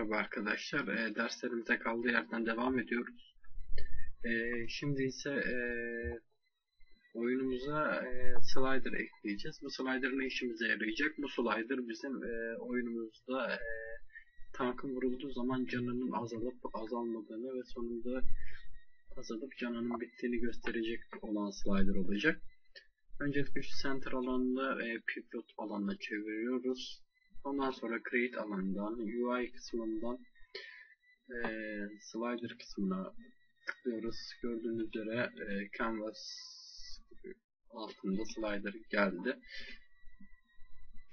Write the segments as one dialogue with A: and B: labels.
A: Merhaba arkadaşlar. E, derslerimize kaldığı yerden devam ediyoruz. E, şimdi ise e, oyunumuza e, slider ekleyeceğiz. Bu slider ne işimize yarayacak? Bu slider bizim e, oyunumuzda e, tankın vurulduğu zaman canının azalıp azalmadığını ve sonunda azalıp canının bittiğini gösterecek olan slider olacak. Öncelikle şu center alanında e, pivot alanına çeviriyoruz. Ondan sonra create alanından UI kısmından e, slider kısmına tıklıyoruz. Gördüğünüz üzere e, canvas altında slider geldi.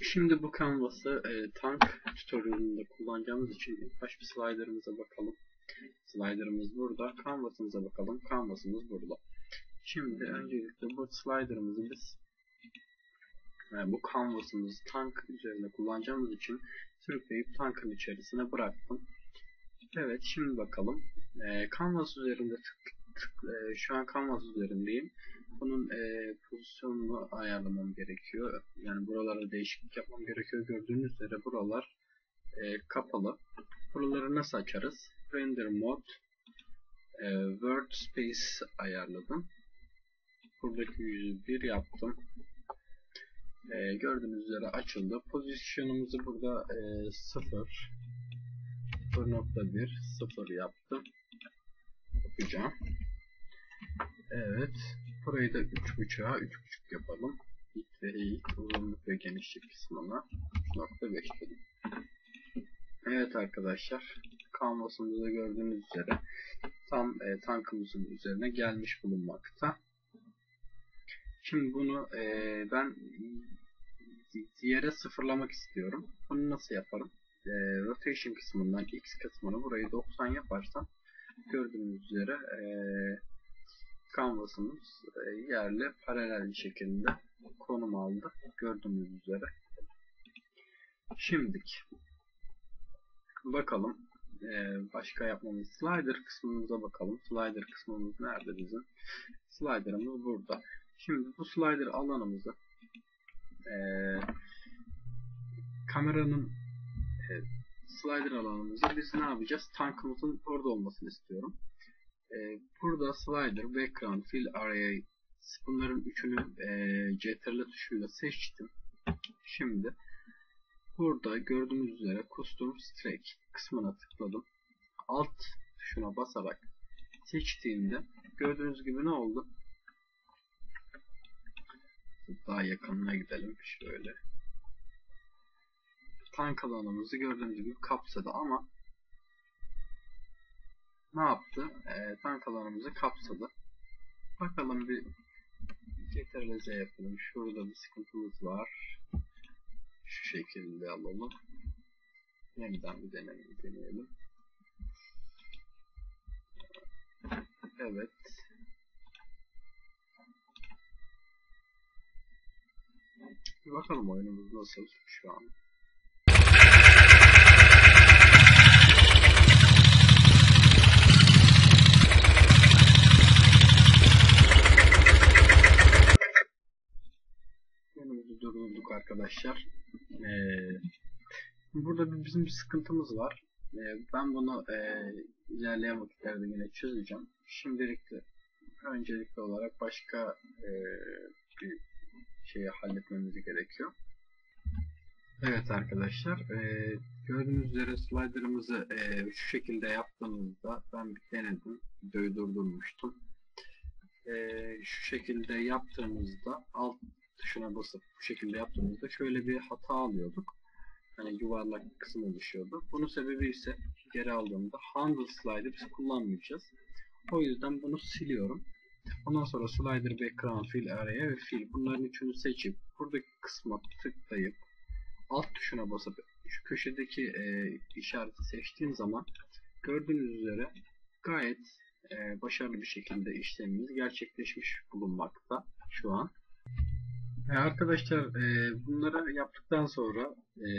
A: Şimdi bu canvas'ı e, tank tutorialında kullanacağımız için ilk baş bir slider'ımıza bakalım. Slider'ımız burada. Canvas'ımıza bakalım. Canvas'ımız burada. Şimdi öncelikle bu slider'ımızı biz yani bu canvas'ımızı tank üzerinde kullanacağımız için sürükleyip tankın içerisine bıraktım. Evet şimdi bakalım. E, canvas üzerinde tık, tık, e, şu an canvas üzerindeyim. Bunun e, pozisyonunu ayarlamam gerekiyor. Yani buralara değişiklik yapmam gerekiyor. Gördüğünüz üzere buralar e, kapalı. Buraları nasıl açarız? Render mode e, Word Space ayarladım. Buradaki yüzü bir yaptım. E, gördüğünüz üzere açıldı. Pozisyonumuzu burada e, 0 0.1 0 yaptım. Yapacağım. Evet. Burayı da 3.5'a 3.5 yapalım. İlk ve ilk uzunluk ve genişlik kısmına 3.5 dedim. Evet arkadaşlar. Canvas'ımızda gördüğünüz üzere tam e, tankımızın üzerine gelmiş bulunmakta. Şimdi bunu e, ben diğere sıfırlamak istiyorum. Bunu nasıl yaparım? E, rotation kısmından x kısmını burayı 90 yaparsam gördüğünüz üzere e, canvas'ımız e, yerle paralel bir şekilde konum aldı. Gördüğünüz üzere. Şimdik bakalım e, başka yapmamız slider kısmımıza bakalım. Slider kısmımız nerede bizim? Slider'ımız burada. Şimdi bu slider alanımızı e, kameranın e, slider alanımızı biz ne yapacağız? Tankımızın orada olmasını istiyorum. E, burada slider, background, fill array bunların üçünü e, CTRL tuşuyla seçtim. Şimdi burada gördüğünüz üzere custom strike kısmına tıkladım. Alt tuşuna basarak seçtiğimde gördüğünüz gibi ne oldu? Daha yakınına gidelim şöyle. Tank alanımızı gördüğünüz gibi kapsadı ama ne yaptı? E, tank alanımızı kapsadı. Bakalım bir CTRL-Z yapalım. Şurada bir sıkıntımız var. Şu şekilde alalım. Yeniden bir deneyim deneyelim. Evet. Bir bakalım oyunumuz nasıl şu an. Oyunumuzu durdurduk arkadaşlar. Ee, burada bizim bir sıkıntımız var. Ee, ben bunu e, ilerleyen vakitlerde yine çözeceğim. Şimdilik öncelikli olarak başka e, bir şeyi halletmemiz gerekiyor. Evet arkadaşlar e, gördüğünüz üzere slider'ımızı e, şu şekilde yaptığımızda ben bir denedim videoyu durdurmuştum. E, şu şekilde yaptığımızda alt tuşuna basıp bu şekilde yaptığımızda şöyle bir hata alıyorduk. Hani yuvarlak kısım oluşuyordu bunun sebebi ise geri aldığımda handle slider biz kullanmayacağız. O yüzden bunu siliyorum Ondan sonra slider, background, fill, area ve fill. Bunların üçünü seçip buradaki kısma tıklayıp alt tuşuna basıp şu köşedeki e, işareti seçtiğim zaman gördüğünüz üzere gayet e, başarılı bir şekilde işlemimiz gerçekleşmiş bulunmakta şu an. E, arkadaşlar e, bunları yaptıktan sonra e,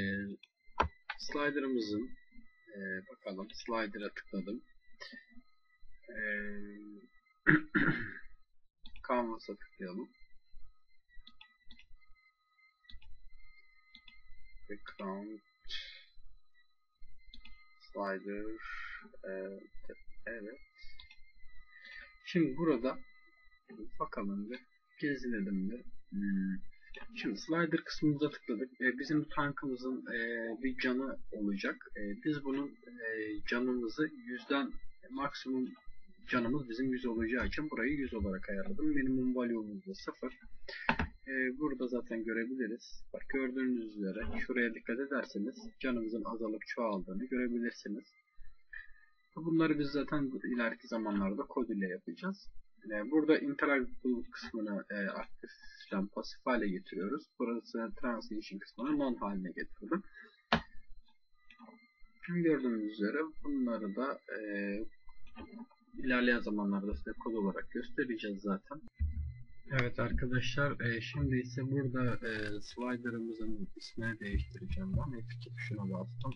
A: slider'ımızın e, bakalım slider'a tıkladım. E, Canvas'a tıklayalım. Background slider evet, evet. Şimdi burada bakalım bir gezinelim bir. Hmm. Şimdi slider kısmımıza tıkladık. E, bizim tankımızın e, bir canı olacak. E, biz bunun e, canımızı yüzden maksimum canımız bizim 100 olacağı için burayı 100 olarak ayarladım. Minimum value'umuz da 0. E, burada zaten görebiliriz. Bak gördüğünüz üzere şuraya dikkat ederseniz canımızın azalıp çoğaldığını görebilirsiniz. Bunları biz zaten ileriki zamanlarda kod ile yapacağız. E, burada interactive kısmını e, aktif falan pasif hale getiriyoruz. Burası translation kısmını non haline getirdim. Gördüğünüz üzere bunları da e, ilerleyen zamanlarda size kod olarak göstereceğiz zaten. Evet arkadaşlar e, şimdi ise burada e, slider'ımızın ismini değiştireceğim ben. F2 tuşuna bastım.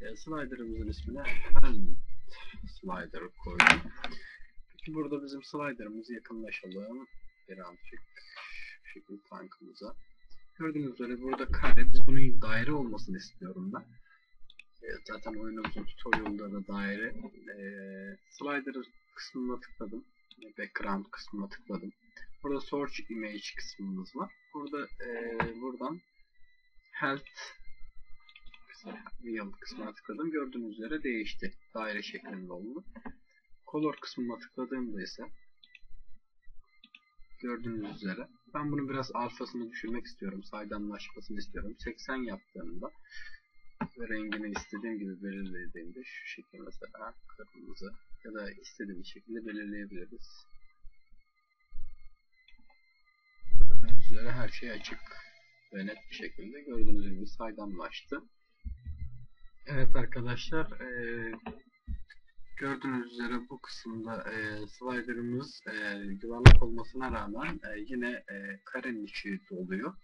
A: E, slider'ımızın ismine hand slider koydum. Peki burada bizim slider'ımızı yakınlaşalım. Birazcık şu şekilde tankımıza. Gördüğünüz üzere burada kare. Biz bunun daire olmasını istiyorum ben. E, zaten oyunumuzun tutorial'da da daire. E, slider kısmına tıkladım. Background kısmına tıkladım. Burada Search Image kısmımız var. Burada e, buradan Health Real kısmına tıkladım. Gördüğünüz üzere değişti. Daire şeklinde oldu. Color kısmına tıkladığımda ise gördüğünüz üzere ben bunu biraz alfasını düşürmek istiyorum. Saydamlaşmasını istiyorum. 80 yaptığımda ve rengini istediğim gibi belirlediğimde şu şekilde mesela kırmızı ya da istediğim şekilde belirleyebiliriz. Gördüğünüz üzere her şey açık ve net bir şekilde gördüğünüz gibi saydamlaştı. Evet arkadaşlar ee, gördüğünüz üzere bu kısımda e, slider'ımız e, yuvarlak olmasına rağmen e, yine e, karenin içi doluyor.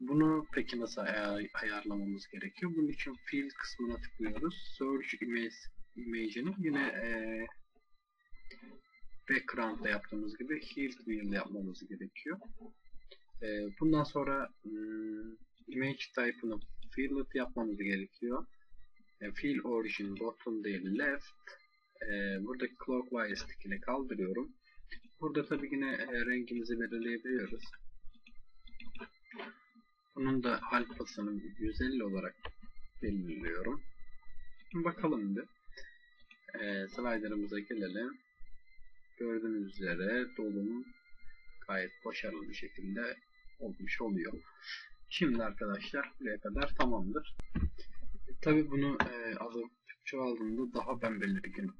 A: Bunu peki nasıl ayar, ayarlamamız gerekiyor? Bunun için field kısmına tıklıyoruz. Search image image'ini yine e, background'da yaptığımız gibi healed wheel yapmamız gerekiyor. E, bundan sonra um, image type'ını filled yapmamız gerekiyor. E, fill origin bottom değil left. E, buradaki clockwise stick'ini kaldırıyorum. Burada tabi yine e, rengimizi belirleyebiliyoruz. Bunun da alfasını 150 olarak belirliyorum. Bakalım bir. E, slider'ımıza gelelim. Gördüğünüz üzere dolum gayet başarılı bir şekilde olmuş oluyor. Şimdi arkadaşlar buraya kadar tamamdır. E, Tabi bunu e, alıp çoğaldığında daha ben belirgin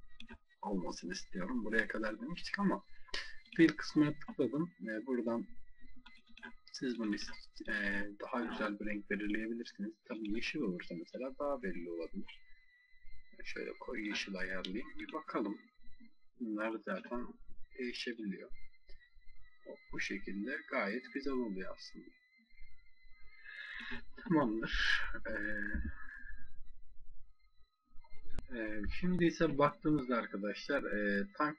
A: olmasını istiyorum. Buraya kadar demiştik ama fill kısmına tıkladım. E, buradan siz bunu e, daha güzel bir renk belirleyebilirsiniz. Tabi yeşil olursa mesela daha belli olabilir. Şöyle koyu yeşil ayarlayayım. Bir bakalım. Bunlar zaten değişebiliyor. Bu şekilde gayet güzel oluyor aslında. Tamamdır. Ee, e, şimdi ise baktığımızda arkadaşlar e, tank,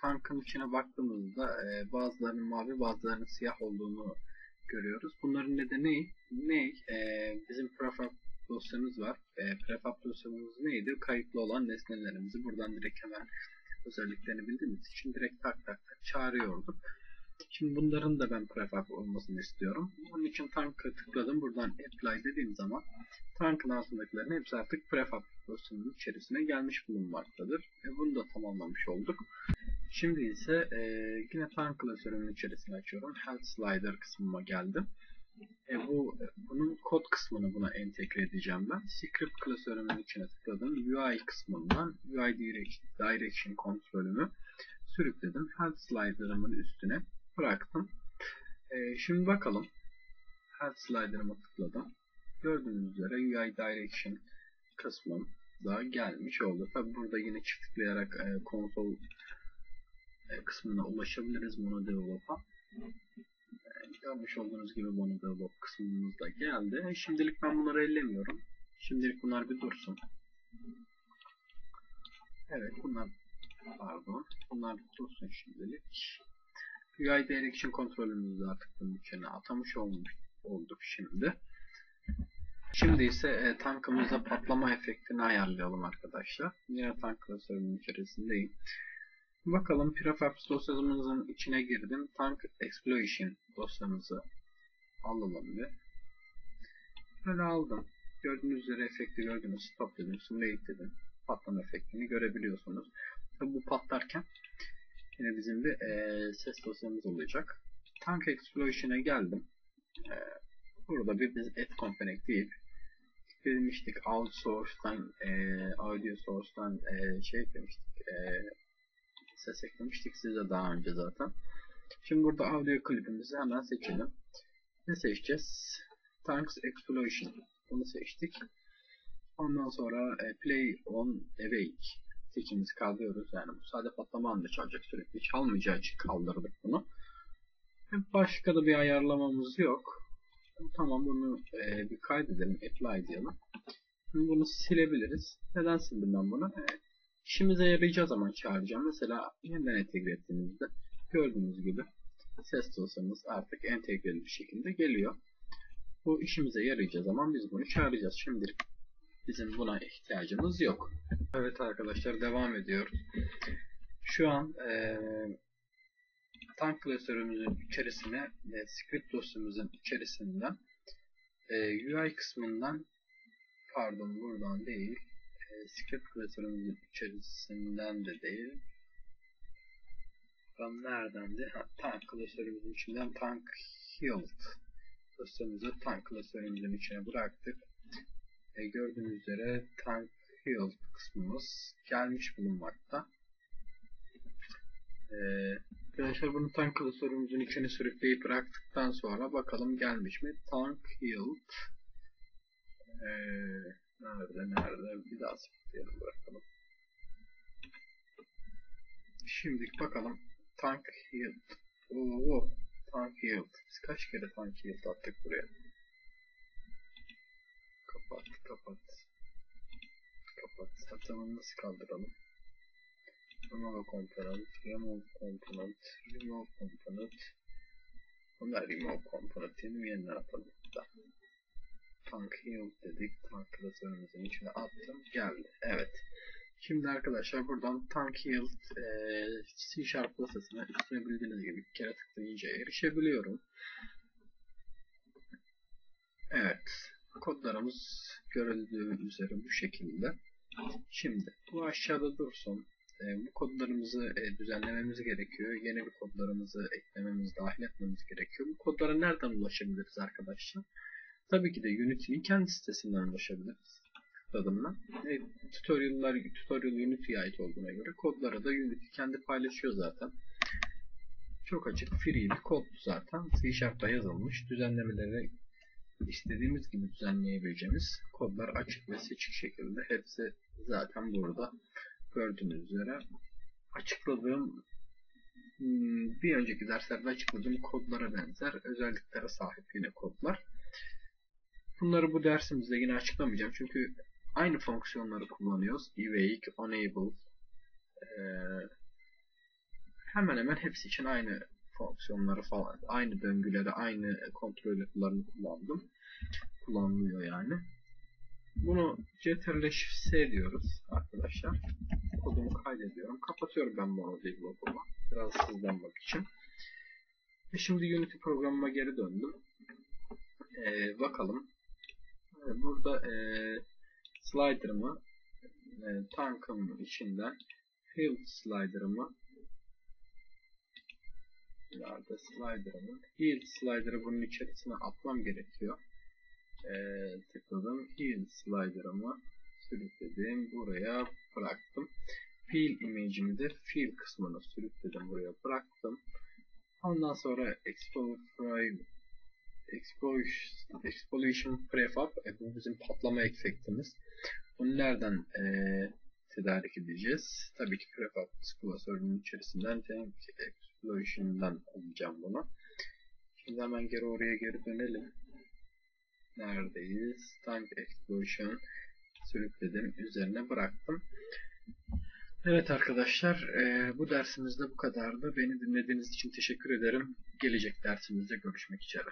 A: tankın içine baktığımızda e, bazılarının mavi bazılarının siyah olduğunu görüyoruz. Bunların nedeni ne? E, bizim prefab dosyamız var. E, prefab dosyamız neydi? Kayıtlı olan nesnelerimizi buradan direkt hemen özelliklerini bildiğimiz için direkt tak tak tak çağırıyorduk. Şimdi bunların da ben prefab olmasını istiyorum. Bunun için tank'a tıkladım. Buradan apply dediğim zaman tankın altındakilerin hepsi artık prefab dosyasının içerisine gelmiş bulunmaktadır. E, bunu da tamamlamış olduk. Şimdi ise e, yine tank klasörünün içerisine açıyorum. Health Slider kısmıma geldim. E, bu bunun kod kısmını buna entegre edeceğim ben. Script klasörümün içine tıkladım. UI kısmından UI Direction, direction kontrolümü sürükledim. Health Slider'ımın üstüne bıraktım. E, şimdi bakalım. Health Slider'ıma tıkladım. Gördüğünüz üzere UI Direction kısmım da gelmiş oldu. Tabi burada yine çift tıklayarak e, konsol kısmına ulaşabiliriz MonoDevelop'a. E, görmüş olduğunuz gibi MonoDevelop kısmımız da geldi. E, şimdilik ben bunları ellemiyorum. Şimdilik bunlar bir dursun. Evet bunlar pardon. Bunlar dursun şimdilik. UI Direction kontrolümüzü artık bunun içine atamış olmuş olduk şimdi. Şimdi ise e, tankımızda patlama efektini ayarlayalım arkadaşlar. Yine tank klasörünün içerisindeyim. Bakalım prefabs dosyamızın içine girdim. Tank Explosion dosyamızı alalım bir. Böyle aldım. Gördüğünüz üzere efekti gördünüz. Stop dedim. Simulate dedim. Patlama efektini görebiliyorsunuz. Tabi bu patlarken yine bizim bir e, ses dosyamız olacak. Tank Explosion'a geldim. E, burada bir biz et component değil demiştik outsource'dan e, audio source'dan e, şey eklemiştik e, ses eklemiştik size daha önce zaten. Şimdi burada audio klibimizi hemen seçelim. Ne seçeceğiz? Tanks Explosion. Bunu seçtik. Ondan sonra e, Play on Awake seçimizi kaldırıyoruz. Yani bu sadece patlama anında çalacak sürekli. Çalmayacağı için kaldırdık bunu. Başka da bir ayarlamamız yok. Tamam bunu e, bir kaydedelim. Apply diyelim. Şimdi bunu silebiliriz. Neden sildim ben bunu? E, işimize yarayacağı zaman çağıracağım. Mesela yeniden entegre ettiğimizde gördüğünüz gibi ses dosyamız artık entegreli bir şekilde geliyor. Bu işimize yarayacağı zaman biz bunu çağıracağız. Şimdilik bizim buna ihtiyacımız yok. Evet arkadaşlar devam ediyoruz. Şu an e, tank klasörümüzün içerisine e, script dosyamızın içerisinden e, UI kısmından pardon buradan değil script klasörümüzün içerisinden de değil ben neredendi? Ha, tank klasörümüzün içinden tank healed dosyamızı tank klasörümüzün içine bıraktık. E, gördüğünüz üzere tank healed kısmımız gelmiş bulunmakta. E, arkadaşlar bunu tank klasörümüzün içine sürükleyip bıraktıktan sonra bakalım gelmiş mi? Tank healed e, nerede nerede bir daha sürükleyelim bırakalım. Şimdi bakalım tank healed. Oo, tank healed. Biz kaç kere tank healed attık buraya? Kapat, kapat. Kapat. Hatamını nasıl kaldıralım? Remove component, remove component, remove component. Bunlar remove component diyelim yeniden atalım. Da. Tank healed dedik. Tank klasörümüzün içine attım. Geldi. Evet. Şimdi arkadaşlar buradan Tank Healed e, C Sharp dosyasına üstüne bildiğiniz gibi bir kere tıklayınca erişebiliyorum. Evet. Kodlarımız görüldüğü üzere bu şekilde. Şimdi bu aşağıda dursun. E, bu kodlarımızı e, düzenlememiz gerekiyor. Yeni bir kodlarımızı eklememiz, dahil etmemiz gerekiyor. Bu kodlara nereden ulaşabiliriz arkadaşlar? Tabii ki de Unity'nin kendi sitesinden ulaşabiliriz. Adımla. E, tutorial'lar tutorial Unity'ye ait olduğuna göre kodlara da Unity kendi paylaşıyor zaten. Çok açık, free bir kod zaten. C Sharp'ta yazılmış. Düzenlemeleri istediğimiz gibi düzenleyebileceğimiz kodlar açık ve seçik şekilde. Hepsi zaten burada gördüğünüz üzere açıkladığım hmm, bir önceki derslerde açıkladığım kodlara benzer özelliklere sahip yine kodlar. Bunları bu dersimizde yine açıklamayacağım çünkü aynı fonksiyonları kullanıyoruz. Evake, Enable ee, hemen hemen hepsi için aynı fonksiyonları falan, aynı döngüleri, aynı kontrol yapılarını kullandım. Kullanılıyor yani. Bunu ctrl diyoruz arkadaşlar. Kodumu kaydediyorum. Kapatıyorum ben bunu developer'ı. Biraz hızlanmak için. Ve şimdi Unity programıma geri döndüm. Ee, bakalım. Ee, burada e, slider'ımı e, tankın içinden field slider'ımı nerede slider'ımı field slider'ı bunun içerisine atmam gerekiyor. Ee, tıkladım. Heal slider'ımı sürükledim. Buraya bıraktım. Fill image'imi de fill kısmına sürükledim. Buraya bıraktım. Ondan sonra Explosion Prefab e, bu bizim patlama efektimiz. Bunu nereden e, tedarik edeceğiz? Tabii ki Prefab klasörünün içerisinden Explosion'dan alacağım bunu. Şimdi hemen geri oraya geri dönelim. Neredeyiz? Tank Explosion sürükledim. Üzerine bıraktım. Evet arkadaşlar e, bu dersimizde bu kadardı. Beni dinlediğiniz için teşekkür ederim. Gelecek dersimizde görüşmek üzere.